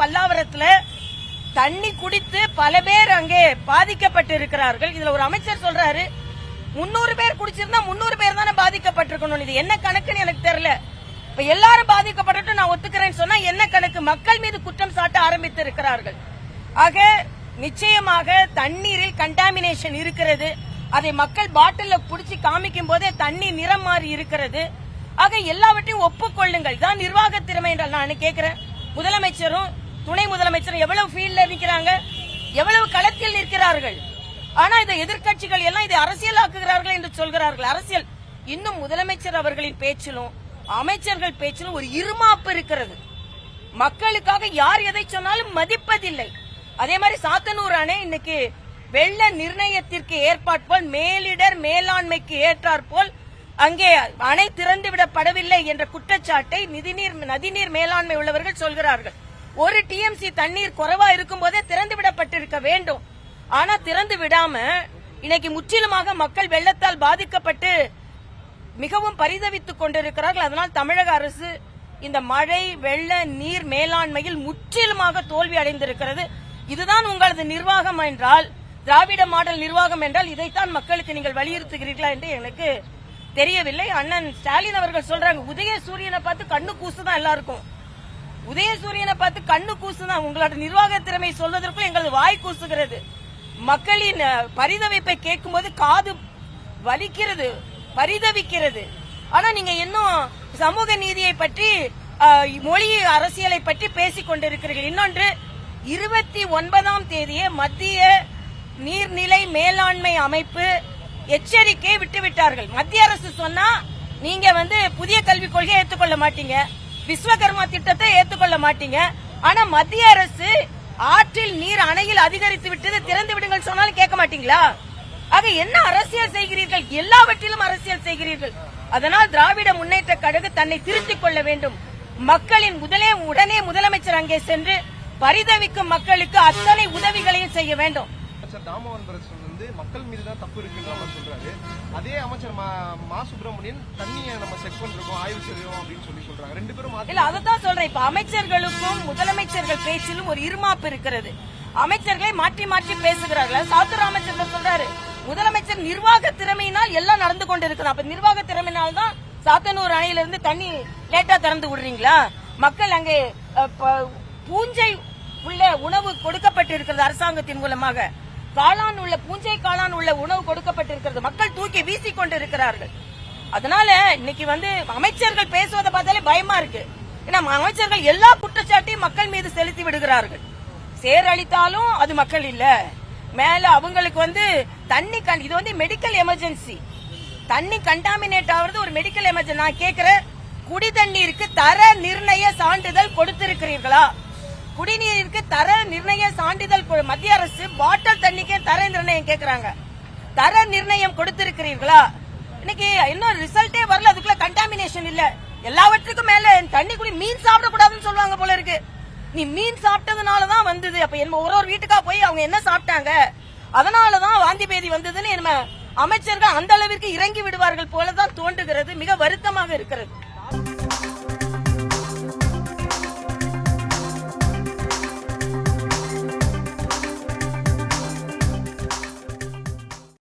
பல்லாவரத்துல தண்ணி குடித்து பல பேர் அங்கே பாதிக்கப்பட்டு இருக்கிறார்கள் இதுல ஒரு அமைச்சர் சொல்றாரு முன்னூறு பேர் குடிச்சிருந்தா முன்னூறு பேர் தானே பாதிக்கப்பட்டிருக்கணும் இது என்ன கணக்குன்னு எனக்கு தெரியல. இப்ப எல்லாரும் பாதிக்கப்பட்டு நான் ஒத்துக்கிறேன்னு சொன்னா என்ன கணக்கு? மக்கள் மீது குற்றம் சாட்ட ஆரம்பித்து இருக்கிறார்கள் ஆக நிச்சயமாக தண்ணீரில் கண்டாமினேஷன் இருக்கிறது. அதை மக்கள் பாட்டில புடிச்சு காமிக்கும் போதே தண்ணி நிறம் மாறி இருக்கிறது. ஆக எல்லாவற்றையும் ஒப்புக்கொள்ளுங்கள். தான் நிர்வாக திறமை என்றால் நான் கேட்கிறேன் முதலமைச்சரும் துணை முதலமைச்சர் எவ்வளவு ஃபீல்ட்ல நிற்கிறாங்க எவ்வளவு களத்தில் நிற்கிறார்கள் ஆனா இதை எதிர்க்கட்சிகள் எல்லாம் இதை அரசியலாக்குகிறார்கள் என்று சொல்கிறார்கள். அரசியல் இன்னும் முதலமைச்சர் அவர்களின் பேச்சிலும் அமைச்சர்கள் பேச்சிலும் ஒரு இருமாப்பு இருக்கிறது. மக்களுக்காக யார் எதை சொன்னாலும் மதிப்பதில்லை. அதே மாதிரி சாத்தனூர் அணை இன்னைக்கு வெள்ள நிர்ணயத்திற்கு ஏற்பாற்போல் மேலிடர் மேலாண்மைக்கு ஏற்றாற்போல் அங்கே அணை திறந்துவிடப்படவில்லை என்ற குற்றச்சாட்டை நிதிநீர் நதிநீர் மேலாண்மை உள்ளவர்கள் சொல்கிறார்கள். ஒரு டிஎம்சி தண்ணீர் குறைவா இருக்கும் போதே திறந்து விடப்பட்டிருக்க வேண்டும். ஆனா திறந்து விடாம இன்னைக்கு முற்றிலுமாக மக்கள் வெள்ளத்தால் பாதிக்கப்பட்டு மிகவும் பரிதவித்துக் கொண்டிருக்கிறார்கள். அதனால் தமிழக அரசு இந்த மழை வெள்ள நீர் மேலாண்மையில் முற்றிலுமாக தோல்வி அடைந்திருக்கிறது. இதுதான் உங்களது நிர்வாகம் என்றால் திராவிட மாடல் நிர்வாகம் என்றால் இதைத்தான் மக்களுக்கு நீங்கள் வலியுறுத்துகிறீர்களா என்று எனக்கு தெரியவில்லை. அண்ணன் ஸ்டாலின் அவர்கள் சொல்றாங்க உதய சூரியனை பார்த்து கண்ணு கூசுதான் எல்லாருக்கும். உதயசூரியனை பார்த்து கண்ணு கூசுதான் உங்களோட நிர்வாக திறமை சொல்வதற்கும் எங்களது வாய் கூசுகிறது. மக்களின் பரிதவிப்பை கேட்கும்போது காது வலிக்கிறது பரிதவிக்கிறது. ஆனா நீங்க இன்னும் சமூக நீதியை பற்றி மொழி அரசியலை பற்றி பேசிக் கொண்டிருக்கிறீர்கள். இன்னொன்று இருபத்தி ஒன்பதாம் தேதியே மத்திய நீர்நிலை மேலாண்மை அமைப்பு எச்சரிக்கை விட்டுவிட்டார்கள். மத்திய அரசு சொன்னா நீங்க வந்து புதிய கல்விக் கொள்கையை ஏற்றுக்கொள்ள மாட்டீங்க. விஸ்வகர்மா திட்டத்தை ஏற்றுக்கொள்ள மாட்டீங்க. ஆனா மத்திய அரசு ஆற்றில் நீர் அணையில் அதிகரித்து விட்டது திறந்து விடுங்கள் சொன்னாலும் கேட்க மாட்டீங்களா? ஆக என்ன அரசியல் செய்கிறீர்கள்? எல்லாவற்றிலும் அரசியல் செய்கிறீர்கள். அதனால் திராவிட முன்னேற்ற கழகம் தன்னை திருத்திக் கொள்ள வேண்டும். மக்களின் முதலே உடனே முதலமைச்சர் அங்கே சென்று பரிதவிக்கும் மக்களுக்கு அத்தனை உதவிகளையும் செய்ய வேண்டும். அமைச்சர் தாமோகன் பிரதேசன் வந்து மக்கள் மீது தான் தப்பு இருக்குன்னு அவர் சொல்றாரு. அதே அமைச்சர் மா சுப்பிரமணியன் தண்ணியை நம்ம செக் பண்றோம் ஆய்வு செய்யறோம் அப்படின்னு சொல்லி சொல்றாங்க. ரெண்டு பேரும் இல்ல அதத்தான் சொல்றேன். இப்ப அமைச்சர்களுக்கும் முதலமைச்சர்கள் பேச்சிலும் ஒரு இருமாப்பு இருக்கிறது. அமைச்சர்களை மாற்றி மாற்றி பேசுகிறார்கள். சாத்தூர் அமைச்சர் சொல்றாரு முதலமைச்சர் நிர்வாக திறமையினால் எல்லாம் நடந்து கொண்டிருக்கிறது அப்ப நிர்வாக திறமையினால் தான் சாத்தனூர் அணையிலிருந்து தண்ணி லேட்டா திறந்து விடுறீங்களா? மக்கள் அங்கே பூஞ்சை உள்ள உணவு கொடுக்கப்பட்டிருக்கிறது அரசாங்கத்தின் மூலமாக. காளான் உள்ள பூஞ்சை காளான் உள்ள உணவு கொடுக்கப்பட்டிருக்கிறது. மக்கள் தூக்கி வீசிக் கொண்டிருக்கிறார்கள். அதனால இன்னைக்கு வந்து அமைச்சர்கள் பேசுவதை பார்த்தாலே பயமா இருக்கு. ஏன்னா அமைச்சர்கள் எல்லா குற்றச்சாட்டையும் மக்கள் மீது செலுத்தி விடுகிறார்கள். சேரழித்தாலும் அது மக்கள் இல்ல. மேல அவங்களுக்கு வந்து தண்ணி கண் இது வந்து மெடிக்கல் எமர்ஜென்சி தண்ணி கண்டாமினேட் ஆகுறது ஒரு மெடிக்கல் எமர்ஜென்சி நான் கேக்குறேன் குடி தண்ணீருக்கு தர நிர்ணய சான்றிதழ் கொடுத்திருக்கிறீர்களா? குடிநீருக்கு தர நிர்ணய சான்றிதழ் மத்திய அரசு பாட்டில் தண்ணிக்கே தர நிர்ணயம் கேக்குறாங்க. தர நிர்ணயம் கொடுத்திருக்கிறீர்களா? இன்னைக்கு இன்னும் ரிசல்ட்டே வரல. அதுக்குள்ள கண்டாமினேஷன் இல்ல. எல்லாவற்றுக்கும் மேல தண்ணி குடி மீன் சாப்பிட கூடாதுன்னு சொல்லுவாங்க போல இருக்கு. நீ மீன் சாப்பிட்டதுனால தான் வந்தது. அப்ப என்ன ஒரு ஒரு வீட்டுக்கா போய் அவங்க என்ன சாப்பிட்டாங்க? அதனாலதான் வாந்தி பேதி வந்ததுன்னு நம்ம அமைச்சர்கள் அந்த அளவிற்கு இறங்கி விடுவார்கள் போலதான் தோன்றுகிறது. மிக வருத்தமாக இருக்கிறது.